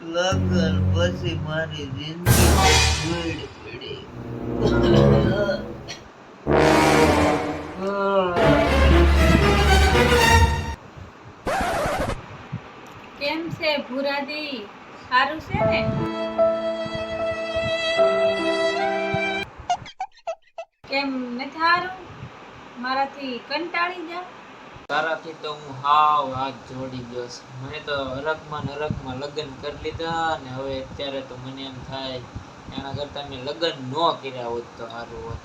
લગન પછી મારી જિંદગી પડી. કેમ છે ભૂરાદી? સારું છે ને? કેમ નથી સારું? મારાથી કંટાળી જા તારાથી તો હું હાવ હાથ જોડી ગયો છું. મને તો હરખમાં નરકમાં લગ્ન કરી લીધા અને હવે અત્યારે તો મને એમ થાય એના કરતા મેં લગ્ન ન કર્યા હોત તો સારું હોત.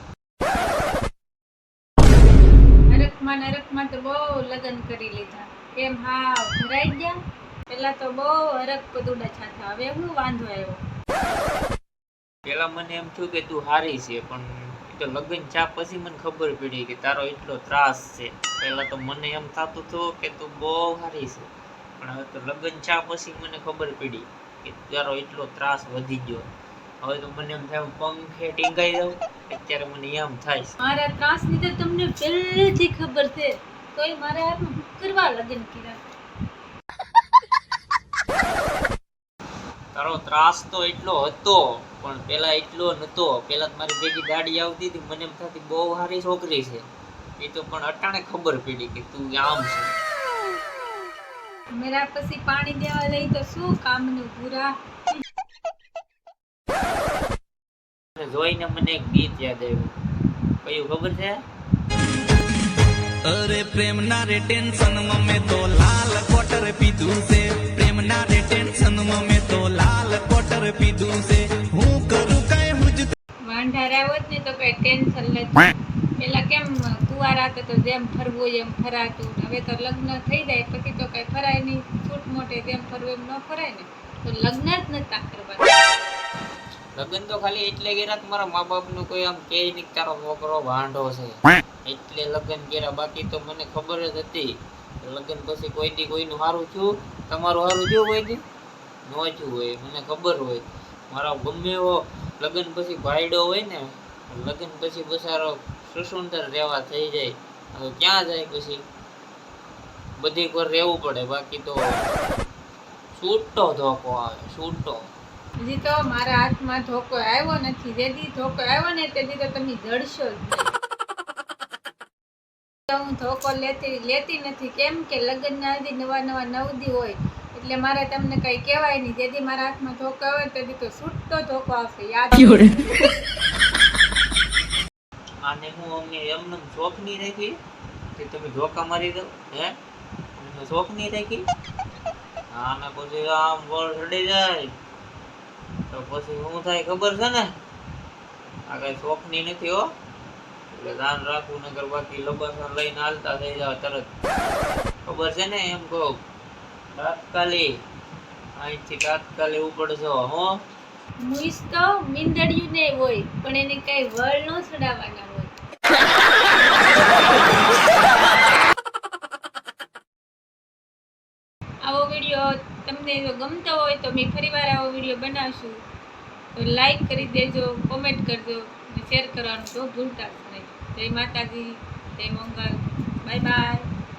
નરકમાં નરકમાં તો બહુ લગ્ન કરી લીધા. એમ હા ભરાઈ ગયા. પેલા તો બહુ હરક પદુડા છાતા હવે હું વાંધો આવ્યો. પેલા મને એમ થયું કે તું હારી છે પણ તો લગ્ન ચા પછી મને ખબર પડી કે તારો એટલો ત્રાસ છે. પહેલાં તો મને એમ થતું હતું કે તું બહુ સારી છે. પણ હવે તો લગ્ન ચા પછી મને ખબર પડી કે તારો એટલો ત્રાસ વધી ગયો. હવે તો મને એમ થાય પંખે ટીંગાઈ જાઉં. અત્યારે મને એમ થાય છે. મારા ત્રાસ તો તમને પહેલેથી ખબર છે. તોય મારે કરવા લગ્ન કર્યા. તારો ત્રાસ તો એટલો હતો. પણ પેલા એટલો નતો. પેલા મારી ભેગી ગાડી આવતી હતી મને એમ થતી બહુ સારી છોકરી છે. એ તો પણ અટાણે ખબર પડી કે તું આમ છે. મેરા પછી પાણી દેવા લઈ તો શું કામનું પૂરા? જોઈને મને એક ગીત યાદ આવ્યું. કયું ખબર છે? અરે પ્રેમના રે ટેન્શન મેં તો લાલ વાંઢારા હોત ને તો કઈ ટેન્શન નથી. પેલા કેમ કુવારા હતા તો જેમ ફરવું એમ ફરાતું. હવે તો લગ્ન થઈ જાય પછી તો કઈ ફરાય નહીં. છૂટ મોટે જેમ ફરવું એમ ન ફરાય ને. તો લગ્ન જ નતા કરવા લગ્ન તો ખાલી એટલે કર્યા કે મારા મા બાપનું કોઈ આમ કે નહીં તારો છોકરો વાંઢો છે. એટલે લગ્ન કર્યા. બાકી તો મને ખબર જ હતી. લગ્ન પછી કોઈ દી કોઈનું સારું થયું? તમારું સારું થયું કોઈ દી? ન થયું હોય. મને ખબર હોય. મારા ગમે એવો લગ્ન પછી ભાઈડો હોય ને, લગ્ન પછી બસારો સુસુંદર રહેવા થઈ જાય. હવે ક્યાં જાય પછી? બધી પર રહેવું પડે, બાકી તો છૂટો ધોકો આવે, છૂટો. હજી તો મારા હાથમાં ધોકો આવ્યો નથી જેથી ધોકો આવ્યો ને તેથી તો તમે જડશો જ હું ધોકો લેતી લેતી નથી. કેમ કે લગ્નના હજી નવા નવા નવદી હોય એટલે મારે તમને કઈ કહેવાય નહીં. જેથી મારા હાથમાં ધોકો આવે તેથી તો છૂટતો ધોકો આવશે. યાદ આને હું અમને એમને શોખ નહીં રાખી. કે તમે ધોકા મારી દો. હે? અમને શોખ નહીં રાખી. આને પછી આમ બળ ચડી જાય. તો પછી શું થાય ખબર છે ને? આ કઈ શોખની નથી હો. એટલે ધ્યાન રાખવું નગર બાકી લબાસા લઈને હાલતા થઈ જાવ તરત. ખબર છે ને એમ કહું? તાત્કાલિક. અહીંથી તાત્કાલિક ઉપડજો, હો. મુઈસ તો મીંદડિયું ને હોય, પણ એને કઈ વળ ન છડાવવાના હોય. આવો વીડિયો તમને જો ગમતો હોય તો મેં ફરીવાર આવો વીડિયો બનાવશું. તો લાઈક કરી દેજો કોમેન્ટ કરજો શેર કરવાનું તો ભૂલતા જ નહીં. જય માતાજી, જય મંગલ. Bye bye